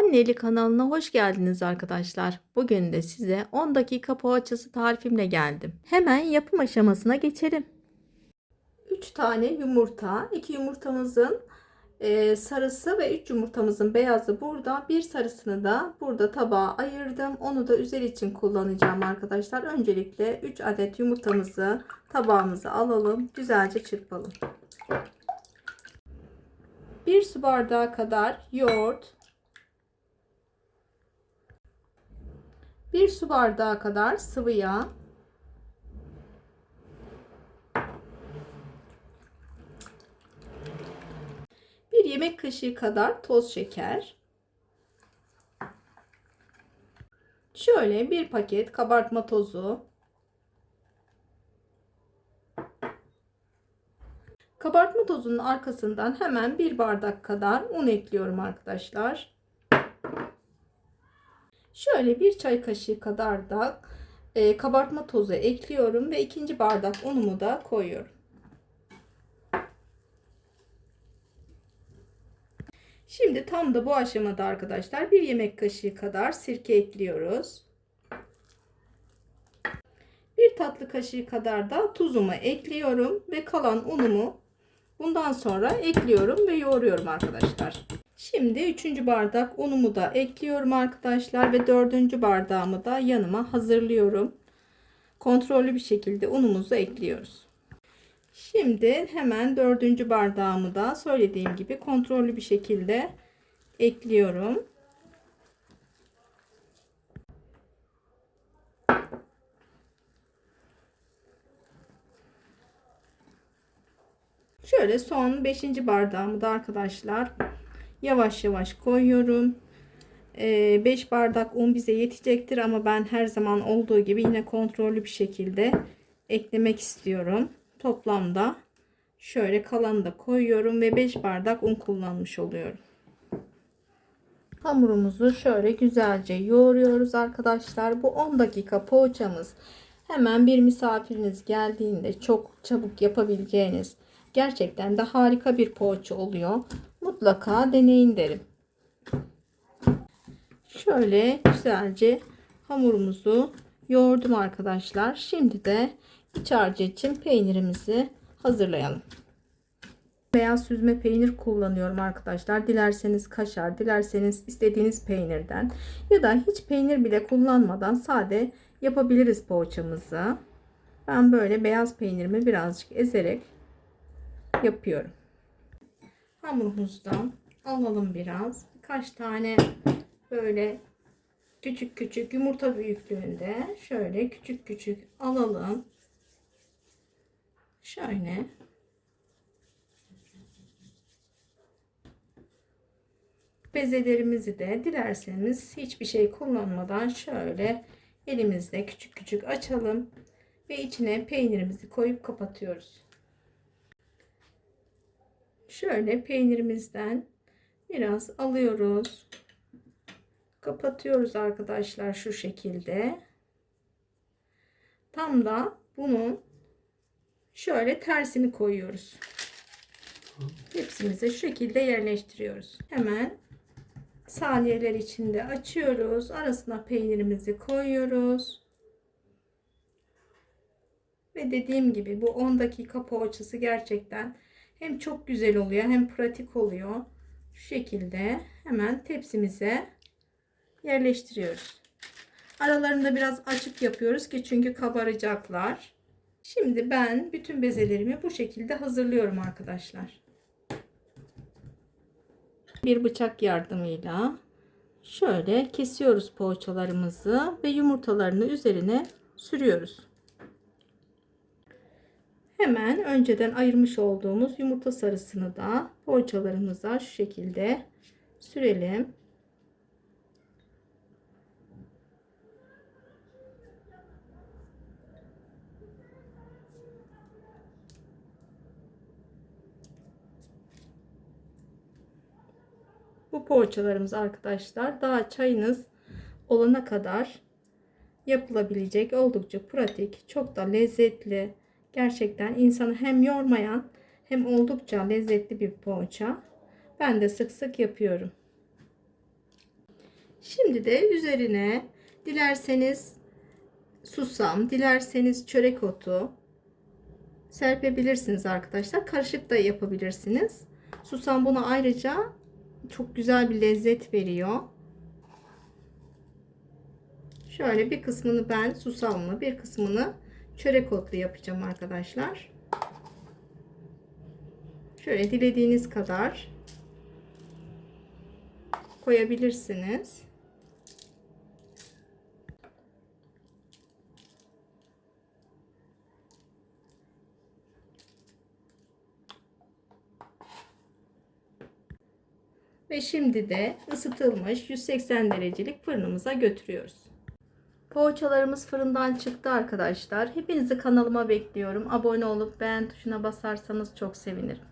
Anneli kanalına hoş geldiniz arkadaşlar. Bugün de size 10 dakika poğaçası tarifimle geldim. Hemen yapım aşamasına geçelim. 3 tane yumurta, 2 yumurtamızın e, sarısı ve 3 yumurtamızın beyazı burada. Bir sarısını da burada tabağa ayırdım. Onu da üzeri için kullanacağım arkadaşlar. Öncelikle 3 adet yumurtamızı tabağımıza alalım. Güzelce çırpalım. 1 su bardağı kadar yoğurt, 1 su bardağı kadar sıvı yağ, bir yemek kaşığı kadar toz şeker, şöyle bir paket kabartma tozu, kabartma tozunun arkasından hemen bir bardak kadar un ekliyorum arkadaşlar. Şöyle bir çay kaşığı kadar da e, kabartma tozu ekliyorum ve ikinci bardak unumu da koyuyorum. Şimdi tam da bu aşamada arkadaşlar bir yemek kaşığı kadar sirke ekliyoruz. Bir tatlı kaşığı kadar da tuzumu ekliyorum ve kalan unumu bundan sonra ekliyorum ve yoğuruyorum arkadaşlar. Şimdi 3. bardak unumu da ekliyorum arkadaşlar ve 4. bardağımı da yanıma hazırlıyorum. Kontrollü bir şekilde unumuzu ekliyoruz. Şimdi hemen 4. bardağımı da söylediğim gibi kontrollü bir şekilde ekliyorum. Şöyle son 5. bardağımı da arkadaşlar yavaş yavaş koyuyorum. 5 ee, bardak un bize yetecektir ama ben her zaman olduğu gibi yine kontrollü bir şekilde eklemek istiyorum. Toplamda şöyle kalanı da koyuyorum ve 5 bardak un kullanmış oluyorum. Hamurumuzu şöyle güzelce yoğuruyoruz arkadaşlar. Bu 10 dakika poğaçamız hemen bir misafiriniz geldiğinde çok çabuk yapabileceğiniz gerçekten de harika bir poğaça oluyor. Mutlaka deneyin derim. Şöyle güzelce hamurumuzu yoğurdum arkadaşlar. Şimdi de iç harcı için peynirimizi hazırlayalım. Beyaz süzme peynir kullanıyorum arkadaşlar. Dilerseniz kaşar, dilerseniz istediğiniz peynirden ya da hiç peynir bile kullanmadan sade yapabiliriz poğaçamızı. Ben böyle beyaz peynirimi birazcık ezerek yapıyorum. Hamurumuzdan alalım biraz. Birkaç tane böyle küçük küçük yumurta büyüklüğünde şöyle küçük küçük alalım. Şöyle bezelerimizi de dilerseniz hiçbir şey kullanmadan şöyle elimizle küçük küçük açalım ve içine peynirimizi koyup kapatıyoruz. Şöyle peynirimizden biraz alıyoruz. Kapatıyoruz arkadaşlar şu şekilde. Tam da bunun şöyle tersini koyuyoruz. Hepsimizi şu şekilde yerleştiriyoruz. Hemen saniyeler içinde açıyoruz. Arasına peynirimizi koyuyoruz. Ve dediğim gibi bu 10 dakika poğaçası gerçekten hem çok güzel oluyor hem pratik oluyor. Şu şekilde hemen tepsimize yerleştiriyoruz. Aralarında biraz açık yapıyoruz ki çünkü kabaracaklar. Şimdi ben bütün bezelerimi bu şekilde hazırlıyorum arkadaşlar. Bir bıçak yardımıyla şöyle kesiyoruz poğaçalarımızı ve yumurtalarını üzerine sürüyoruz. Hemen önceden ayırmış olduğumuz yumurta sarısını da poğaçalarımıza şu şekilde sürelim. Bu poğaçalarımız arkadaşlar daha çayınız olana kadar yapılabilecek oldukça pratik, çok da lezzetli Gerçekten insanı hem yormayan hem oldukça lezzetli bir poğaça. Ben de sık sık yapıyorum. Şimdi de üzerine dilerseniz susam, dilerseniz çörek otu serpebilirsiniz arkadaşlar. Karışık da yapabilirsiniz. Susam buna ayrıca çok güzel bir lezzet veriyor. Şöyle bir kısmını ben susamlı, bir kısmını çörek otlu yapacağım arkadaşlar. Şöyle dilediğiniz kadar koyabilirsiniz. Ve şimdi de ısıtılmış 180 derecelik fırınımıza götürüyoruz. Poğaçalarımız fırından çıktı arkadaşlar. Hepinizi kanalıma bekliyorum. Abone olup beğen tuşuna basarsanız çok sevinirim.